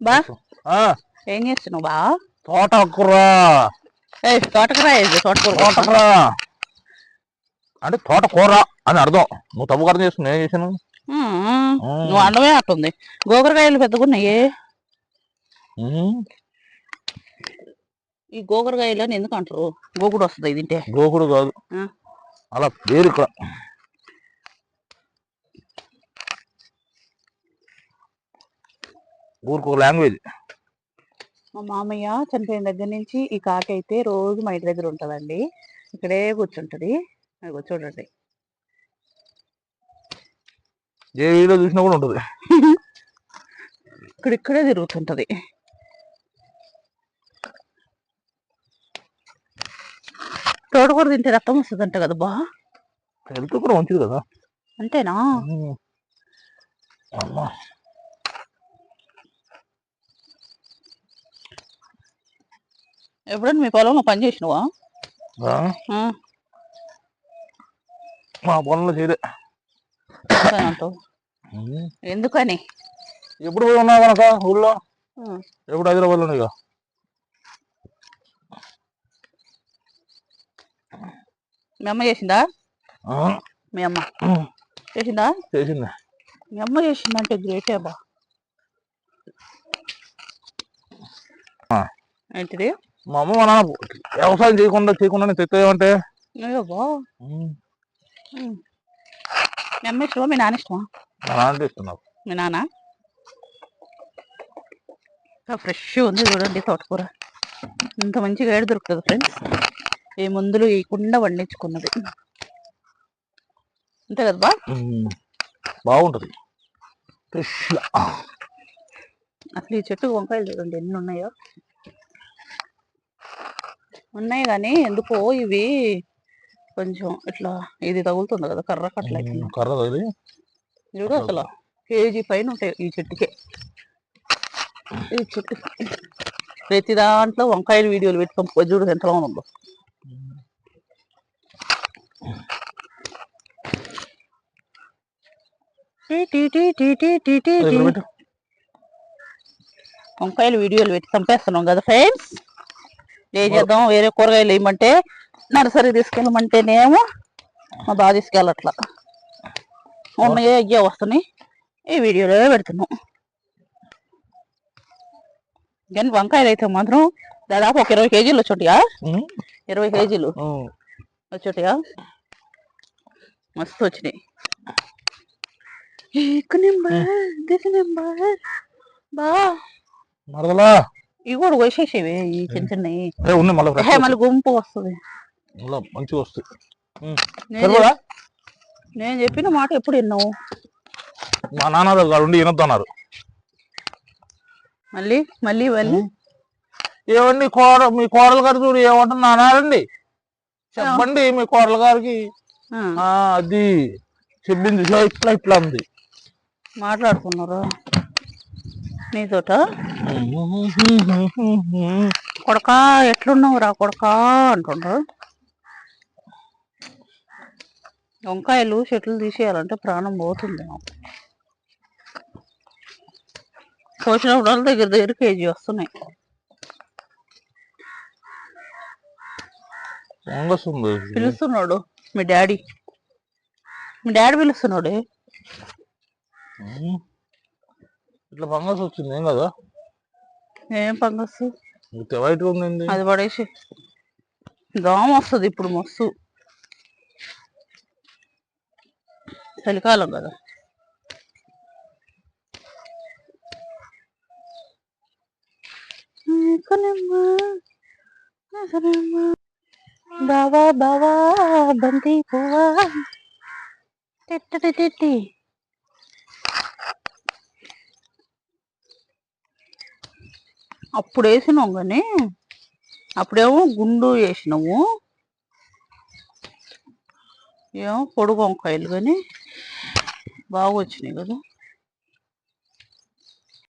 బా. ఏం చేస్తున్నావు బా? తోటకూర. ఏ తోటకూర తోటకూర తోటకూర. అంటే తోటకూర అని అర్థం. నువ్వు తప్పు అర్థం చేసుకుని ఏం ఉమ్, నువ్వు అండమే అట్టుంది. గోకరకాయలు పెద్దగున్నాయి. ఈ గోకరకాయలు అని ఎందుకు అంటారు? గోకుడు వస్తుంది తింటే? గోకుడు కాదు. అలా పేరు ఇక్కడ. ఊరికి లాంగ్వేజ్. మా మామయ్య చనిపోయిన దగ్గర నుంచి ఈ కాకి అయితే రోజు మా ఇంటి దగ్గర ఉంటుందండి. ఇక్కడే కూర్చుంటది. చూడండి. ఏ వీడియో చూసినా కూడా ఉంటుంది. ఇక్కడ ఇక్కడే తిరుగుతుంటది. తోటకూర తింటే రక్తం వస్తుందంట కదా బా. హెల్త్ కూడా మంచిది కదా. అంతేనా. అమ్మా. ఎప్పుడైనా మీ పొలంలో పని చేసినవా? మా పొలంలో చేయలే. ఎందుకని ఎప్పుడు ఉన్నావు కనుక ఊళ్ళో? ఎప్పుడు హైదరాబాద్లో ఇక మీ అమ్మ చేసిందా? మీ అమ్మ. చేసిందా? చేసింది. మీ అమ్మ చేసిందంటే గ్రేటే బా. ఏంటిది? మా అమ్మ మా నాన్న వ్యవసాయం చేయకుండా చేయకుండా ఉమ్. మీ అమ్మ ఇష్టమా? మీ నాన్న ఇష్టమా? మా నాన్న ఇస్తున్నారు మీ నాన్న? ఫ్రెష్ ఉంది చూడండి తోటకూర. ఇంత మంచిగా ఏడు దొరుకుతుంది ఫ్రెండ్స్ ఏ మందులు వేయకుండా పండించుకున్నది అంతే కదా బా. బాగుంటది. ఫ్రెష్ అసలు ఈ చెట్టు వంకాయలు చూడండి ఎన్ని ఉన్నాయో. ఉన్నాయి కానీ ఎందుకో ఇవి కొంచెం ఇట్లా ఇది తగులుతుంది కదా కర్ర కట్టలేదు కర్ర చూడు అసలు కేజీ పైన ఉంటాయి ఈ చెట్టుకే. ఈ చెట్టు ప్రతి దాంట్లో వంకాయల వీడియోలు పెట్టుకో చూడు ఎంతలో ఉందో. వంకాయలు వీడియోలు పెట్టి చంపేస్తున్నాం కదా ఫ్రెండ్స్ ఏం చేద్దాం? వేరే కూరగాయలు వేయమంటే నర్సరీ తీసుకెళ్ళమంటేనేమో మా బాగా తీసుకెళ్ళట్లా. ఉన్నాయే అయ్యే వస్తున్నాయి. ఈ వీడియోలో పెడుతున్నాం. కానీ వంకాయలు అయితే మాత్రం దాదాపు ఒక ఇరవై కేజీలు వచ్చుంటాయా. ఇరవై కేజీలు. వచ్చుంటాయా? మస్తు వచ్చినాయి. ఏక నెంబర్ దిస్ నెంబర్. బా. మరదలా. ఇవి కూడా కోసేసేవి ఈ చిన్న చిన్నవి. ఉన్నాయి మళ్ళీ మళ్ళీ గుంపు వస్తుంది. మళ్ళీ మంచిగా ఉమ్. నేను చెప్పిన మాట ఎప్పుడు విన్నావు? మా నాన్న దగ్గర ఉండి వినొద్దన్నారు మళ్ళీ మళ్ళీ మళ్ళీ? ఏమండి కోడ మీ కోడలు గారు చూడు ఏమంటుంది? అన్నారండి చెప్పండి మీ కోడలు గారికి. అది చెప్పింది. ఇట్లా ఇట్లా ఉంది మాట్లాడుకున్నారు? నీతోట కొడకా ఎట్లున్నావు రా కొడకా అంటుండ్రు వంకాయలు చెట్లు తీసేయాలంటే ప్రాణం పోతుంది నాకు. కోసినప్పుడు దగ్గర దగ్గర కేజీ వస్తున్నాయి. పిలుస్తున్నాడు మీ డాడీ. మీ డాడీ పిలుస్తున్నాడు. ఇట్లా ఫంగస్ వచ్చింది ఏం కదా? ఏం ఫంగస్? వైట్ ఉందండి. అది పడేసి. దోమ వస్తుంది ఇప్పుడు మస్తు. చలికాలం కదా. బావా బావా బంతి పువ్వా. తిట్టి తిట్టి అప్పుడు వేసినాం కానీ అప్పుడేమో గుండు వేసినాము ఏమో పొడుగు వంకాయలు కానీ బాగా వచ్చినాయి కదా.